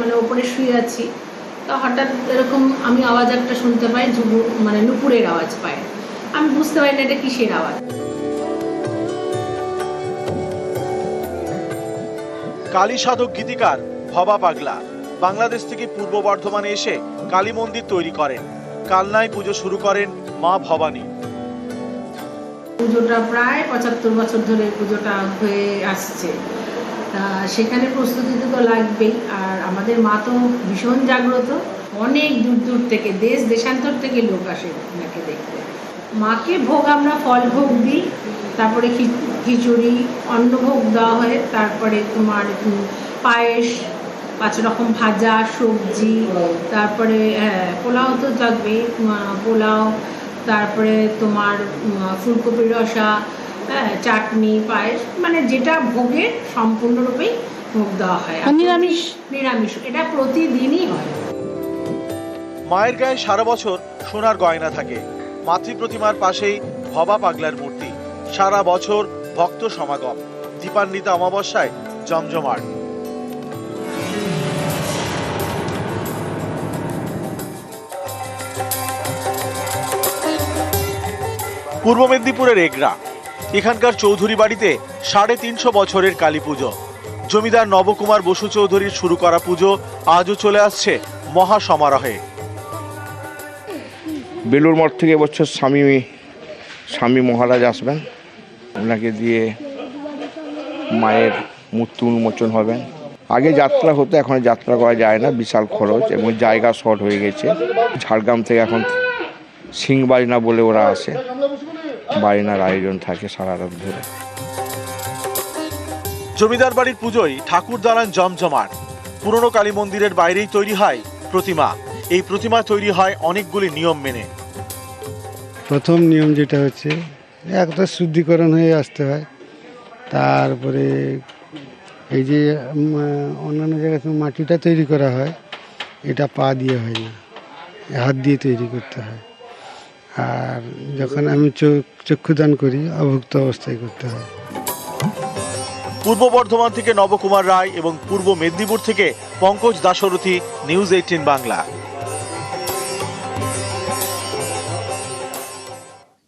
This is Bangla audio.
মানে ওপরে শুয়ে আছি। তো হঠাৎ এরকম আমি আওয়াজ একটা শুনতে পাই ঝুবু মানে নুপুরের আওয়াজ পাই আমি বুঝতে পারি না এটা কিসের আওয়াজ। কালী সাধক গীতিকার ভবা পাগলা বাংলাদেশ থেকে পূর্ব বর্ধমানে এসে কালী মন্দির তৈরি করেন। কালনায় পুজো শুরু করেন মা ভবানী। পুজোটা প্রায় পঁচাত্তর বছর ধরে পুজোটা হয়ে আসছে। তা সেখানে প্রস্তুতি তো লাগবেই। আর আমাদের মা তো ভীষণ জাগ্রত। অনেক দূর দূর থেকে দেশ দেশান্তর থেকে লোক আসে ওনাকে দেখতে। মাকে ভোগ আমরা ফল ভোগ দিই তারপরে খিচুড়ি অন্নভোগ দেওয়া হয় তারপরে তোমার পায়েস পাঁচ রকম ভাজা সবজি তারপরে হ্যাঁ পোলাও তো থাকবেই উম, পোলাও তারপরে তোমার ফুলকপির রসা হ্যাঁ চাটনি পায়েস মানে যেটা ভোগের সম্পূর্ণরূপেই ভোগ দেওয়া হয়। নিরামিষ? নিরামিষ। এটা প্রতিদিনই হয়। মায়ের গায়ে সারা বছর সোনার গয়না থাকে। মাতৃ প্রতিমার পাশেই ভবা পাগলার মূর্তি। সারা বছর ভক্ত সমাগম। দীপান্বিতা অমাবস্যায় জমজমাট। পূর্ব মেদিনীপুরের এগরা। এখানকার চৌধুরী বাড়িতে সাড়ে তিনশো বছরের কালী পুজো। জমিদার নবকুমার বসু চৌধুরীর শুরু করা পুজো আজও চলে আসছে মহা সমারোহে বেলুর মঠ থেকে এবছর স্বামী স্বামী মহারাজ আসবেন। ওনাকে দিয়ে মায়ের মূর্তি উন্মোচন হবেন আগে যাত্রা হতো, এখন যাত্রা করা যায় না, বিশাল খরচ এবং জায়গা শর্ট হয়ে গেছে। ঝাড়গ্রাম থেকে এখন সিংবাড়িনা বলে ওরা আসে। বাড়িনার আয়োজন থাকে সারা রাত ধরে। জমিদার বাড়ির পুজোয় ঠাকুর দালান জমজমাট। পুরনো কালী মন্দিরের বাইরেই তৈরি হয় প্রতিমা। এই প্রতিমা তৈরি হয় অনেকগুলি নিয়ম মেনে। প্রথম নিয়ম যেটা হচ্ছে একটা শুদ্ধিকরণ হয়ে আসতে হয়। তারপরে এই যে অন্যান্য জায়গায় তো মাটিটা তৈরি করা হয় এটা পা দিয়ে হয় না। হাত দিয়ে তৈরি করতে হয়। আর যখন আমি চোখ, চক্ষুদান করি, অভুক্ত অবস্থায় করতে হয়। পূর্ব বর্ধমান থেকে নবকুমার রায় এবং পূর্ব মেদিনীপুর থেকে পঙ্কজ দাশরথী নিউজ এইটিন বাংলা।